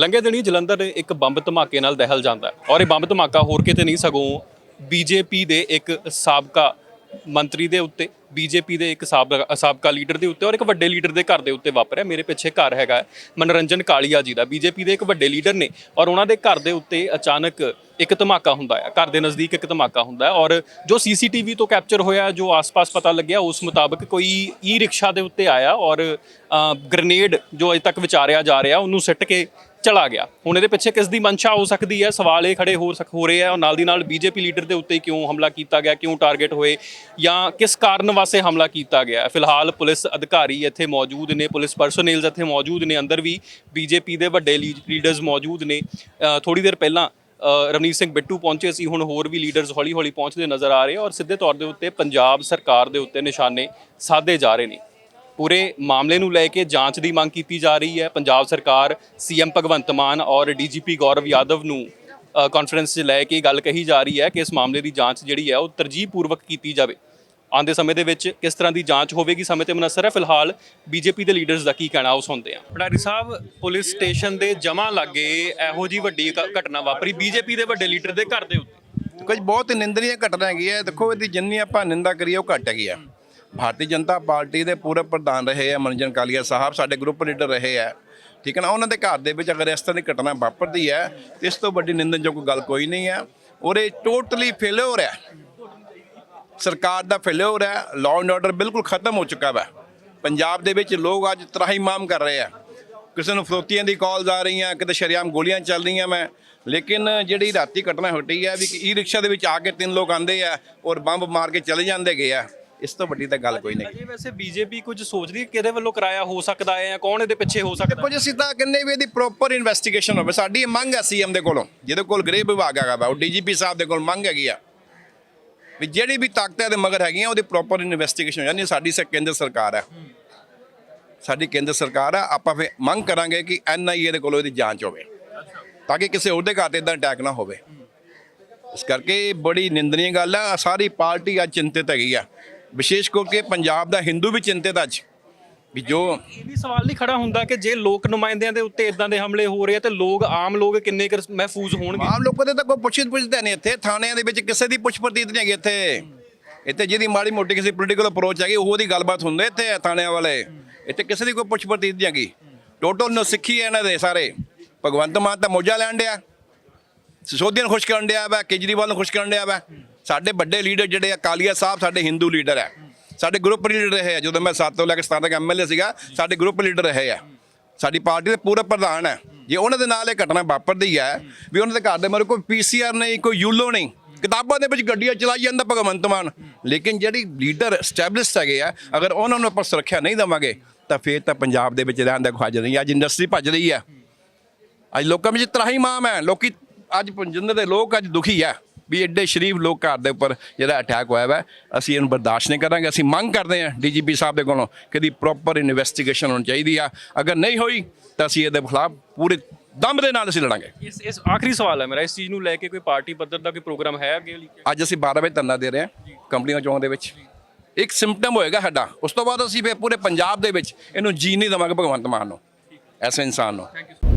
ਲੰਘੇ ਦਿਨੀ ਜਲੰਧਰ ਇੱਕ ਬੰਬ ਧਮਾਕੇ ਨਾਲ ਦਹਿਲ ਜਾਂਦਾ ਔਰ ਇਹ ਬੰਬ ਧਮਾਕਾ ਹੋਰ ਕਿਤੇ ਨਹੀਂ, ਸਗੋਂ ਬੀਜੇਪੀ ਦੇ ਇੱਕ ਸਾਬਕਾ ਮੰਤਰੀ ਦੇ ਉੱਤੇ, ਬੀਜੇਪੀ ਦੇ ਇੱਕ ਸਾਬਕਾ ਸਾਬਕਾ ਲੀਡਰ ਦੇ ਉੱਤੇ ਔਰ ਇੱਕ ਵੱਡੇ ਲੀਡਰ ਦੇ ਘਰ ਦੇ ਉੱਤੇ ਵਾਪਰਿਆ। ਮੇਰੇ ਪਿੱਛੇ ਘਰ ਹੈਗਾ ਮਨੋਰੰਜਨ ਕਾਲੀਆ ਜੀ ਦਾ। ਬੀਜੇਪੀ ਦੇ ਇੱਕ ਵੱਡੇ ਲੀਡਰ ਨੇ ਔਰ ਉਹਨਾਂ ਦੇ ਘਰ ਦੇ ਉੱਤੇ ਅਚਾਨਕ ਇੱਕ ਧਮਾਕਾ ਹੁੰਦਾ ਹੈ। ਘਰ ਦੇ ਨਜ਼ਦੀਕ ਇੱਕ ਧਮਾਕਾ ਹੁੰਦਾ ਹੈ ਔਰ ਜੋ ਸੀਸੀਟੀਵੀ ਤੋਂ ਕੈਪਚਰ ਹੋਇਆ, ਜੋ ਆਸ-ਪਾਸ ਪਤਾ ਲੱਗਿਆ, ਉਸ ਮੁਤਾਬਕ ਕੋਈ ਈ ਰਿਕਸ਼ਾ ਦੇ ਉੱਤੇ ਆਇਆ ਔਰ ਗ੍ਰਨੇਡ ਜੋ ਅਜੇ ਤੱਕ ਵਿਚਾਰਿਆ ਜਾ ਰਿਹਾ, ਉਹਨੂੰ ਸਿੱਟ ਕੇ ਚਲਾ ਗਿਆ। ਹੁਣ ਇਹਦੇ ਪਿੱਛੇ ਕਿਸ ਦੀ ਮਨਸ਼ਾ ਹੋ ਸਕਦੀ ਹੈ? ਸਵਾਲ ਇਹ ਖੜੇ ਹੋ ਸਕ ਹੋ ਰਹੇ ਆ। ਔਰ ਨਾਲ ਦੀ ਨਾਲ ਬੀਜੇਪੀ ਲੀਡਰ ਦੇ ਉੱਤੇ ਕਿਉਂ ਹਮਲਾ ਕੀਤਾ ਗਿਆ? ਕਿਉਂ ਟਾਰਗੇਟ ਹੋਏ? ਜਾਂ ਕਿਸ ਕਾਰਨ ਵਾਸਤੇ ਹਮਲਾ ਕੀਤਾ ਗਿਆ? ਫਿਲਹਾਲ ਪੁਲਿਸ ਅਧਿਕਾਰੀ ਇੱਥੇ ਮੌਜੂਦ ਨੇ ਪੁਲਿਸ ਪਰਸਨੇਲਸ ਇੱਥੇ ਮੌਜੂਦ ਨੇ। ਅੰਦਰ ਵੀ ਬੀਜੇਪੀ ਦੇ ਵੱਡੇ ਲੀਡਰਸ ਮੌਜੂਦ ਨੇ। ਥੋੜੀ ਦੇਰ ਪਹਿਲਾਂ ਅ, ਰਵਨੀਤ ਸਿੰਘ ਬਿੱਟੂ ਪਹੁੰਚੇ ਸੀ। ਹੁਣ ਹੋਰ ਵੀ ਲੀਡਰਸ ਹੌਲੀ ਹੌਲੀ ਪਹੁੰਚਦੇ ਨਜ਼ਰ ਆ ਰਹੇ ਔਰ ਸਿੱਧੇ ਤੌਰ ਦੇ ਉੱਤੇ ਪੰਜਾਬ ਸਰਕਾਰ ਦੇ ਉੱਤੇ ਨਿਸ਼ਾਨੇ ਸਾਧੇ ਜਾ ਰਹੇ ਨੇ। ਪੂਰੇ ਮਾਮਲੇ ਨੂੰ ਲੈ ਕੇ ਜਾਂਚ ਦੀ ਮੰਗ ਕੀਤੀ ਜਾ ਰਹੀ ਹੈ। ਪੰਜਾਬ ਸਰਕਾਰ ਸੀਐਮ ਭਗਵੰਤ ਮਾਨ ਔਰ ਡੀਜੀਪੀ ਗੌਰਵ ਯਾਦਵ ਨੂੰ ਕਾਨਫਰੰਸ 'ਚ ਲੈ ਕੇ ਗੱਲ ਕਹੀ ਜਾ ਰਹੀ ਹੈ ਕਿ ਇਸ ਮਾਮਲੇ ਦੀ ਜਾਂਚ ਜਿਹੜੀ ਹੈ ਉਹ ਤਰਜੀਹ ਪੂਰਵਕ ਕੀਤੀ ਜਾਵੇ। ਆਉਂਦੇ ਸਮੇਂ ਦੇ ਵਿੱਚ ਕਿਸ ਤਰ੍ਹਾਂ ਦੀ ਜਾਂਚ ਹੋਵੇਗੀ ਸਮੇਂ ਤੇ ਮਨਸਰ ਹੈ। ਫਿਲਹਾਲ ਬੀਜੇਪੀ ਦੇ ਲੀਡਰਸ ਦਾ ਕੀ ਕਹਿਣਾ ਉਹ ਸੁਣਦੇ ਹਾਂ। ਪਟਾਰੀ ਸਾਹਿਬ ਪੁਲਿਸ ਸਟੇਸ਼ਨ ਦੇ ਜਮਾ ਲੱਗੇ ਇਹੋ ਜੀ ਵੱਡੀ ਘਟਨਾ ਵਾਪਰੀ। ਬੀਜੇਪੀ ਦੇ ਵੱਡੇ ਲੀਡਰ ਦੇ ਘਰ ਦੇ ਉੱਤੇ। ਕੁਝ ਬਹੁਤ ਨਿੰਦਨੀय ਘਟਨਾ ਹੈਗੀ ਹੈ। ਦੇਖੋ ਇਹਦੀ ਜਿੰਨੀ ਆਪਾਂ ਨਿੰਦਾ ਕਰੀਏ ਉਹ ਘੱਟ ਹੈਗੀ ਆ। ਭਾਰਤੀ ਜਨਤਾ ਪਾਰਟੀ ਦੇ ਪੂਰੇ ਪ੍ਰਧਾਨ ਰਹੇ ਆ ਮਨਜਨ ਕਾਲੀਆ ਸਾਹਿਬ, ਸਾਡੇ ਗਰੁੱਪ ਲੀਡਰ ਰਹੇ ਆ। ਠੀਕ ਹੈ ਨਾ? ਉਹਨਾਂ ਦੇ ਘਰ ਦੇ ਵਿੱਚ ਅਗਰ ਇਸ ਤਰ੍ਹਾਂ ਦੀ ਘਟਨਾ ਵਾਪਰਦੀ ਹੈ, ਇਸ ਤੋਂ ਵੱਡੀ ਨਿੰਦਨਯੋਗ ਗੱਲ ਕੋਈ ਨਹੀਂ ਹੈ। ਔਰ ਇਹ ਟੋਟਲੀ ਫੇਲਿਓਰ ਹੈ ਸਰਕਾਰ ਦਾ ਫੇਲਿਓਰ ਹੈ ਲਾਅ ਐਂਡ ਆਰਡਰ ਬਿਲਕੁਲ ਖਤਮ ਹੋ ਚੁੱਕਾ ਹੈ ਪੰਜਾਬ ਦੇ ਵਿੱਚ ਲੋਕ ਅੱਜ ਤਰਾਹੀਮਾਮ ਕਰ ਰਹੇ ਆ। ਕਿਸੇ ਨੂੰ ਫਰੋਤੀਆਂ ਦੀ ਕਾਲਸ ਆ ਰਹੀਆਂ ਕਿਤੇ ਸ਼ਰੇਆਮ ਗੋਲੀਆਂ ਚੱਲ ਰਹੀਆਂ ਮੈਂ ਲੇਕਿਨ ਜਿਹੜੀ ਰਾਤੀ ਘਟਨਾ ਹੋਈ ਹੈ ਵੀ ਈ ਰਿਕਸ਼ਾ ਦੇ ਵਿੱਚ ਆ ਕੇ ਤਿੰਨ ਲੋਕ ਆਂਦੇ ਆ ਔਰ ਬੰਬ ਮਾਰ ਕੇ ਚਲੇ ਜਾਂਦੇ ਗਏ ਆ। ਇਸ ਤੋਂ ਵੱਡੀ ਤਾਂ ਗੱਲ ਕੋਈ ਨਹੀਂ। ਅਜੇ ਵੈਸੇ ਬੀਜੇਪੀ ਕੁਝ ਸੋਚਦੀ ਹੈ ਕਿਹਦੇ ਵੱਲੋਂ ਕਰਾਇਆ ਹੋ ਸਕਦਾ ਹੈ ਜਾਂ ਕੌਣ ਇਹਦੇ ਪਿੱਛੇ ਹੋ ਸਕਦਾ ਕੁਝ ਅਸੀਂ ਤਾਂ ਕਹਿੰਦੇ ਵੀ ਇਹਦੀ ਪ੍ਰੋਪਰ ਇਨਵੈਸਟੀਗੇਸ਼ਨ ਹੋਵੇ। ਸਾਡੀ ਇਹ ਮੰਗ ਹੈ ਸੀਐਮ ਦੇ ਕੋਲੋਂ। ਜਿਹਦੇ ਕੋਲ ਗ੍ਰਹਿ ਵਿਭਾਗ ਹੈਗਾ ਵਾ ਉਹ ਡੀਜੀਪੀ ਸਾਹਿਬ ਦੇ ਕੋਲ ਮੰਗ ਹੈਗੀ ਆ। ਵੀ ਜਿਹੜੀ ਵੀ ਤਾਕਤਾਂ ਦੇ ਮਗਰ ਹੈਗੀਆਂ ਉਹਦੀ ਪ੍ਰੋਪਰ ਇਨਵੈਸਟੀਗੇਸ਼ਨ ਹੋ ਜਾਣੀ। ਸਾਡੀ ਸ ਕੇਂਦਰ ਸਰਕਾਰ ਹੈ। ਸਾਡੀ ਕੇਂਦਰ ਸਰਕਾਰ ਆ। ਆਪਾਂ ਫੇ ਮੰਗ ਕਰਾਂਗੇ ਕਿ ਐਨਆਈਏ ਦੇ ਕੋਲੋਂ ਇਹਦੀ ਜਾਂਚ ਹੋਵੇ। ਤਾਂ ਕਿ ਕਿਸੇ ਹੋਰ ਦੇ ਘਰ ਤੇ ਇਦਾਂ ਅਟੈਕ ਨਾ ਹੋਵੇ। ਇਸ ਕਰਕੇ ਬੜੀ ਨਿੰਦਨੀय ਗੱਲ ਆ। ਸਾਰੀ ਪਾਰਟੀ ਅੱਜ ਚਿੰਤਿਤ ਹੈਗੀ ਆ। ਵਿਸ਼ੇਸ਼ ਕਰਕੇ ਪੰਜਾਬ ਦਾ ਹਿੰਦੂ ਵੀ ਚਿੰਤਿਤ ਅੱਜ। ਵੀ ਜੋ ਇਹ ਵੀ ਸਵਾਲ ਨਹੀਂ ਖੜਾ ਹੁੰਦਾ ਕਿ ਜੇ ਲੋਕ ਨੁਮਾਇੰਦਿਆਂ ਦੇ ਉੱਤੇ ਇਦਾਂ ਦੇ ਹਮਲੇ ਹੋ ਰਹੇ ਆ ਤੇ ਲੋਕ ਆਮ ਲੋਕ ਕਿੰਨੇ ਕੁ ਮਹਿਫੂਜ਼ ਹੋਣਗੇ? ਆਮ ਲੋਕਾਂ ਦੇ ਤਾਂ ਕੋਈ ਪੁੱਛਿਤ ਪੁੱਛਦੇ ਨਹੀਂ ਇੱਥੇ। ਥਾਣਿਆਂ ਦੇ ਵਿੱਚ ਕਿਸੇ ਦੀ ਪੁੱਛ ਪ੍ਰਤੀਤ ਨਹੀਂ ਹੈਗੀ ਇੱਥੇ। ਇੱਥੇ ਜਿਹਦੀ ਮਾੜੀ ਮੋਟੀ ਕਿਸੇ ਪੋਲੀਟੀਕਲ ਅਪਰੋਚ ਹੈਗੀ ਉਹਦੀ ਗੱਲਬਾਤ ਹੁੰਦੇ ਇੱਥੇ ਥਾਣਿਆਂ ਵਾਲੇ। ਇੱਥੇ ਕਿਸੇ ਦੀ ਕੋਈ ਪੁੱਛ ਪ੍ਰਤੀਤ ਨਹੀਂ ਹੈਗੀ। ਟੋਟਲ ਨੋ ਸਿੱਖੀ ਹੈ ਇਹਨਾਂ ਦੇ ਸਾਰੇ। ਭਗਵੰਤ ਮਾਨ ਤਾਂ ਮੋਜਾ ਲੈਣ ਡਿਆ। ਸਿਸੋਦੀਆ ਨੂੰ ਖੁਸ਼ ਕਰਨ ਡਿਆ ਵਾ ਕੇਜਰੀਵਾਲ ਨੂੰ ਖੁਸ਼ ਕਰਨ ਡਿਆ ਵਾ। ਸਾਡੇ ਵੱਡੇ ਲੀਡਰ ਜਿਹੜੇ ਅਕਾਲੀਆ ਸਾਹਿਬ ਸਾਡੇ ਹਿੰਦੂ ਲੀਡਰ ਹੈ ਸਾਡੇ ਗਰੁੱਪ ਲੀਡਰ ਰਹੇ ਆ। ਜਦੋਂ ਮੈਂ 7 ਤੋਂ ਲੈ ਕੇ 17 ਤੱਕ ਐਮਐਲਏ ਸੀਗਾ, ਸਾਡੇ ਗਰੁੱਪ ਲੀਡਰ ਰਹੇ ਆ। ਸਾਡੀ ਪਾਰਟੀ ਦੇ ਪੂਰੇ ਪ੍ਰਧਾਨ ਹੈ ਜੇ ਉਹਨਾਂ ਦੇ ਨਾਲ ਇਹ ਘਟਨਾ ਵਾਪਰਦੀ ਹੈ ਵੀ ਉਹਨਾਂ ਦੇ ਘਰ ਦੇ ਮਰ ਕੋਈ ਪੀਸੀਆਰ ਨਹੀਂ, ਕੋਈ ਯੂਲੋ ਨਹੀਂ, ਕਿਤਾਬਾਂ ਦੇ ਵਿੱਚ ਗੱਡੀਆਂ ਚਲਾਈ ਜਾਂਦਾ ਭਗਵੰਤ ਮਾਨ। ਲੇਕਿਨ ਜਿਹੜੀ ਲੀਡਰ ਸਟੈਬਲਿਸ਼ਡ ਹੈਗੇ ਆ, ਅਗਰ ਉਹਨਾਂ ਨੂੰ ਆਪਾਂ ਸੁਰੱਖਿਆ ਨਹੀਂ ਦੇਵਾਂਗੇ, ਤਾਂ ਫੇਰ ਤਾਂ ਪੰਜਾਬ ਦੇ ਵਿੱਚ ਰਹਿਣ ਦਾ ਖੁਆਜ ਨਹੀਂ ਅੱਜ ਇੰਡਸਟਰੀ ਭੱਜ ਰਹੀ ਹੈ ਅੱਜ ਲੋਕਾਂ ਵਿੱਚ ਤਰਾਹੀ ਮਾਮ ਹੈ। ਲੋਕੀ ਅੱਜ ਪੰਜਿੰਦਰ ਦੇ ਲੋਕ ਅੱਜ ਦੁਖੀ ਹੈ ਵੀ ਐਡੇ ਸ਼ਰੀਫ ਲੋਕ ਘਰ ਦੇ ਉੱਪਰ ਜਿਹੜਾ ਅਟੈਕ ਹੋਇਆ ਵਾ ਅਸੀਂ ਇਹਨੂੰ ਬਰਦਾਸ਼ਤ ਨਹੀਂ ਕਰਾਂਗੇ। ਅਸੀਂ ਮੰਗ ਕਰਦੇ ਹਾਂ ਡੀਜੀਪੀ ਸਾਹਿਬ ਦੇ ਕੋਲੋਂ ਕਿ ਦੀ ਪ੍ਰੋਪਰ ਇਨਵੈਸਟੀਗੇਸ਼ਨ ਹੋਣੀ ਚਾਹੀਦੀ ਆ। ਅਗਰ ਨਹੀਂ ਹੋਈ ਤਾਂ ਅਸੀਂ ਇਹਦੇ ਖਿਲਾਫ ਪੂਰੇ ਦਮ ਦੇ ਨਾਲ ਅਸੀਂ ਲੜਾਂਗੇ। ਇਸ ਇਸ ਆਖਰੀ ਸਵਾਲ ਹੈ ਮੇਰਾ ਇਸ ਚੀਜ਼ ਨੂੰ ਲੈ ਕੇ ਕੋਈ ਪਾਰਟੀ ਪੱਧਰ ਦਾ ਕੋਈ ਪ੍ਰੋਗਰਾਮ ਹੈ ਅੱਗੇ ਲਈ? ਅੱਜ ਅਸੀਂ 12 ਵਜੇ ਧਰਨਾ ਦੇ ਰਹੇ ਹਾਂ ਕੰਪਨੀਆਂ ਚੌਂਕ ਦੇ ਵਿੱਚ। ਇੱਕ ਸਿੰਪਟਮ ਹੋਏਗਾ ਸਾਡਾ। ਉਸ ਤੋਂ ਬਾਅਦ ਅਸੀਂ ਫਿਰ ਪੂਰੇ ਪੰਜਾਬ ਦੇ ਵਿੱਚ ਇਹਨੂੰ ਜੀ ਨਹੀਂ ਦੇਵਾਂਗੇ ਭਗਵੰਤ ਮਾਨ ਨੂੰ ਐਸੇ ਇਨਸਾਨ ਨੂੰ। Thank you